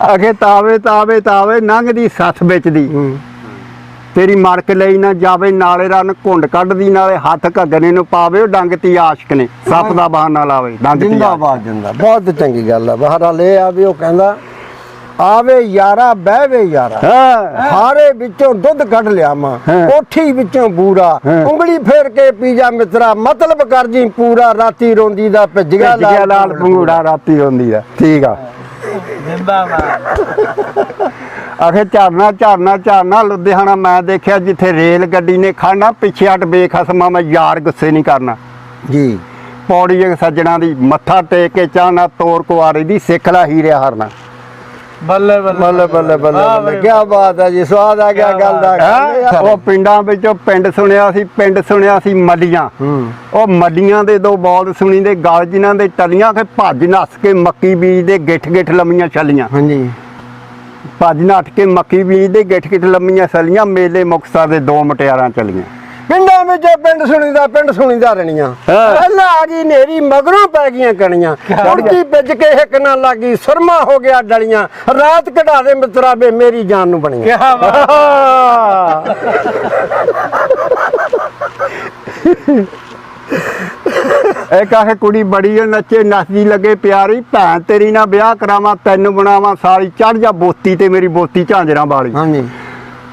ਅਖੇ ਤਾਵੇ ਤਾਵੇ ਤਾਵੇ ਨੰਗਦੀ ਸੱਥ ਵਿੱਚ ਦੀ ਤੇਰੀ ਮੜਕ ਲਈ ਨਾ ਜਾਵੇ ਨਾਲੇ ਰਨ ਘੁੰਡ ਕੱਢਦੀ ਨਾਲੇ ਹੱਥ ਘੱਗਨੇ ਨੂੰ ਪਾਵੇ ਉਹ ਡੰਗਤੀ ਆਸ਼ਕ ਨੇ। ਸੱਪ ਦਾ ਬਹਾਨਾ ਲਾਵੇ ਡੰਗਤੀ। ਜਿੰਦਾਬਾਦ ਜਿੰਦਾ ਬਹੁਤ ਚੰਗੀ ਗੱਲ ਆ। ਬਹਰਾਲ ਇਹ ਆ ਵੀ ਉਹ ਕਹਿੰਦਾ ਆਵੇ ਯਾਰਾ ਬਹਿਵੇ ਯਾਰਾ। ਹਾਰੇ ਵਿੱਚੋਂ ਦੁੱਧ ਕੱਢ ਲਿਆ ਮਾਂ। ਕੋਠੀ ਵਿੱਚੋਂ ਬੂਰਾ। ਉਂਗਲੀ ਫੇਰ ਕੇ ਪੀ ਜਾ ਮਿੱਤਰਾ। ਮਤਲਬ ਕਰ ਜੀ ਪੂਰਾ ਰਾਤੀ ਰੋਂਦੀ ਦਾ ਭਿੱਜ ਗਿਆ ਲਾਲ ਪੰਗੂੜਾ। ਰਾਤੀ ਹੁੰਦੀ ਆ ਠੀਕ ਆ। ਅਖੇ ਝਰਨਾ ਝਰਨਾ ਝਰਨਾ ਲੁਧਿਆਣਾ ਮੈਂ ਦੇਖਿਆ ਜਿੱਥੇ ਰੇਲ ਗੱਡੀ ਨੇ ਖੜਨਾ ਪਿੱਛੇ ਹਟ ਬੇਖਸਮਾ ਮੈਂ ਯਾਰ ਗੁੱਸੇ ਨਹੀਂ ਕਰਨਾ। ਜੀ। ਪੌੜੀ ਇੱਕ ਸੱਜਣਾ ਦੀ ਮੱਥਾ ਟੇਕ ਕੇ ਚਾਹਨਾ ਤੋਰ ਕੁਆਰੀ ਦੀ ਸਿੱਖ ਲਾ ਹੀਰਿਆ ਹਰਨਾ। ਬੱਲੇ ਬੱਲੇ ਬੱਲੇ ਬੱਲੇ ਬੱਲੇ ਬੱਲੇ। ਕੀ ਬਾਤ ਹੈ ਜੀ ਸਵਾਦ ਆ ਗਿਆ ਗੱਲ ਦਾ। ਹੈਂ? ਉਹ ਪਿੰਡਾਂ ਵਿੱਚੋਂ ਪਿੰਡ ਸੁਣਿਆ ਸੀ ਪਿੰਡ ਸੁਣਿਆ ਸੀ ਮੱਲੀਆਂ। ਹੂੰ। ਉਹ ਮੱਲੀਆਂ ਦੇ ਦੋ ਬੋਲ ਸੁਣੀ ਦੇ ਗਲ ਜਿਨ੍ਹਾਂ ਦੇ ਟਲੀਆਂ ਕੇ ਭੱਜ ਨੱਸ ਕੇ ਮੱਕੀ ਬੀਜ ਦੇ ਗਿੱਠ ਗਿੱਠ ਲੰਮੀਆਂ ਛੱਲੀਆਂ। ਹਾਂਜੀ। ਭੱਜ ਨੱਠ ਕੇ ਮੱਕੀ ਬੀਜ ਦੇ ਗਿੱਠ ਗਿੱਠ ਲੰਮੀਆਂ ਛੱਲੀਆਂ ਮੇਲੇ ਮੁਕਤਸਰ ਦੇ ਦੋ ਮਟਿਆਰਾਂ ਚੱਲੀਆਂ। ਪਿੰਡਾਂ ਵਿੱਚ ਪਿੰਡ ਸੁਣੀਦਾ ਪਿੰਡ ਸੁਣੀਦਾ ਰਣੀਆਂ। ਪਹਿਲਾਂ ਆ ਗਈ ਨੇਰੀ ਮਗਰੋਂ ਪੈ ਗਈਆਂ ਕਣੀਆਂ। ਉੜਕੀ ਭਿੱਜ ਕੇ ਹਿੱਕ ਨਾ ਲੱਗੀ ਸੁਰਮਾ ਹੋ ਗਿਆ ਡਲੀਆਂ। ਰਾਤ ਕਢਾ ਦੇ ਮਿੱਤਰਾ ਵੇ ਮੇਰੀ ਜਾਨ ਨੂੰ ਬਣੀਆਂ। ਕੀ ਬਾਤ। ਇਹ ਕਾਹੇ ਕੁੜੀ ਬੜੀ ਓ ਨੱਚੇ ਨੱਚਦੀ ਲੱਗੇ ਪਿਆਰੀ। ਭੈਣ ਤੇਰੀ ਨਾਲ ਵਿਆਹ ਕਰਾਵਾਂ ਤੈਨੂੰ ਬਣਾਵਾਂ ਸਾਲੀ। ਚੜ ਜਾ ਬੋਤੀ ਤੇ ਮੇਰੀ ਬੋਤੀ ਝਾਂਜਰਾਂ ਵਾਲੀ। ਹਾਂਜੀ।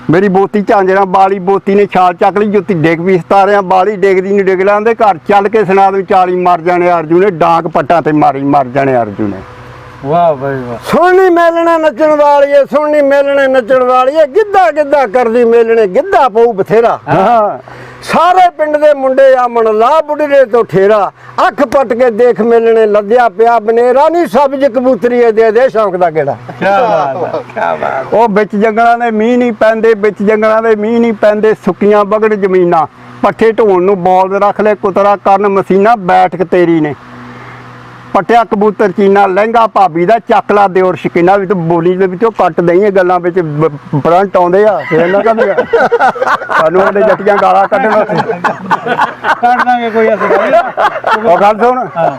ਮੇਰੀ ਬੋਤੀ ਝਾਂਜਰਾਂ, ਬਾਲੀ ਬੋਤੀ ਨੇ ਛਾਲ ਚੱਕ ਲਈ, ਜੁੱਤੀ ਡਿੱਗ ਵੀ ਸਤਾਰਿਆਂ ਵਾਲੀ ਡਿੱਗਦੀ ਨੂੰ ਡਿੱਗ ਲਾਂਦੇ, ਘਰ ਚੱਲ ਕੇ ਸੁਣਾ ਦੂੰ 40 ਮਰ ਜਾਣੇ ਅਰਜੂ ਨੇ, ਡਾਂਗ ਪੱਟਾਂ ਤੇ ਮਾਰੀ, ਮਰ ਜਾਣੇ ਅਰਜੂ ਨੇ। ਵਾਹ ਬਈ ਵਾਹ। ਸੁਣਨੀ ਮੇਲਣੇ ਨੱਚਣ ਵਾਲੀਏ ਸੁਣਨੀ ਮੇਲਣੇ ਨੱਚਣ ਵਾਲੀਏ ਗਿੱਧਾ ਗਿੱਧਾ ਕਰਦੀ ਮੇਲਣੇ ਗਿੱਧਾ ਪਊ ਬਥੇਰਾ। ਹਾਂ। ਸਾਰੇ ਪਿੰਡ ਦੇ ਮੁੰਡੇ ਆਮਣ ਲਾ ਬੁੱਢੇ ਤੋਂ ਠੇਰਾ। ਅੱਖ ਪੱਟ ਕੇ ਦੇਖ ਮੇਲਣੇ ਲੱਦਿਆ ਪਿਆ ਬਨੇਰਾ ਨਹੀਂ ਸਬਜ ਕਬੂਤਰੀ ਦੇ ਦੇ ਸ਼ੌਂਕ ਦਾ ਕਿਹੜਾ? ਕੀ ਬਾਤ ਹੈ। ਕੀ ਬਾਤ ਉਹ ਵਿੱਚ ਜੰਗਲਾਂ ਦੇ ਮੀਂਹ ਨਹੀਂ ਪੈਂਦੇ ਵਿੱਚ ਜੰਗਲਾਂ ਦੇ ਮੀਂਹ ਨਹੀਂ ਪੈਂਦੇ ਸੁੱਕੀਆਂ ਬਗੜ ਜ਼ਮੀਨਾਂ। ਪੱਠੇ ਢੋਣ ਨੂੰ ਬੋਲ ਰੱਖ ਲੈ ਕੁਤਰਾ ਕਰਨ ਮਸੀਨਾ ਬੈਠਕ ਤੇਰੀ ਨੇ। ਪਟਿਆ ਕਬੂਤਰ ਚੀਨਾ ਲਹਿੰਗਾ ਭਾਬੀ ਦਾ ਚੱਕਲਾ ਦਿਓਰ ਸ਼ਕੀਨਾ ਵੀ ਤੂੰ ਬੋਲੀ ਦੇ ਵਿੱਚੋਂ ਕੱਟ ਦਈਏ ਗੱਲਾਂ ਵਿੱਚ ਬਰੰਟ ਆਉਂਦੇ ਆ ਫੇਰ ਨਾ ਕਹਿੰਦੇ ਸਾਨੂੰ ਉਹਦੇ ਜੱਟੀਆਂ ਗਾਲਾਂ ਕੱਢਣ ਕੱਢ ਦਾਂਗੇ ਕੋਈ ਐਸੀ ਗੱਲ। ਉਹ ਗੱਲ ਸੁਣ। ਹਾਂ।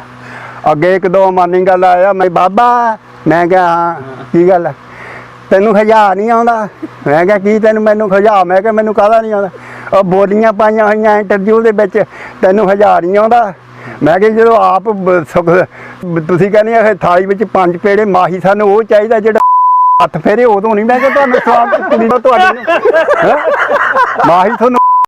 ਅੱਗੇ ਇੱਕ ਦੋ ਮਾਨੀ ਗੱਲ ਆਇਆ ਮੈਂ ਬਾਬਾ ਮੈਂ ਕਿਹਾ ਹਾਂ ਕੀ ਗੱਲ ਹੈ? ਤੈਨੂੰ ਖਜਾ ਨਹੀਂ ਆਉਂਦਾ? ਮੈਂ ਕਿਹਾ ਕੀ ਤੈਨੂੰ ਮੈਨੂੰ ਖਜਾ ਮੈਂ ਕਿਹਾ ਮੈਨੂੰ ਕਾਹਦਾ ਨਹੀਂ ਆਉਂਦਾ? ਉਹ ਬੋਲੀਆਂ ਪਾਈਆਂ ਹੋਈਆਂ ਇੰਟਰਵਿਊ ਦੇ ਵਿੱਚ ਤੈਨੂੰ ਖਜਾ ਨਹੀਂ ਆਉਂਦਾ? ਮੈਂ ਕਿਹਾ ਜਦੋਂ ਆਪ ਬ- ਤੁਸੀਂ ਕਹਿੰਦੇ ਆ ਥਾਲੀ ਵਿੱਚ ਪੰਜ ਪੇੜੇ ਮਾਹੀ ਸਾਨੂੰ ਉਹ ਚਾਹੀਦਾ ਜਿਹੜਾ ਹੱਥ ਫੇਰੇ, ਉਦੋਂ ਨਹੀਂ ਮੈਂ ਕਿਹਾ ਤੁਹਾਨੂੰ ਸਵਾਲ ਕੁੜੀ ਦਾ ਤੁਹਾਡੇ ਨੂੰ ਹੈਂ? ਮਾਹੀ ਤੁਹਾਨੂੰ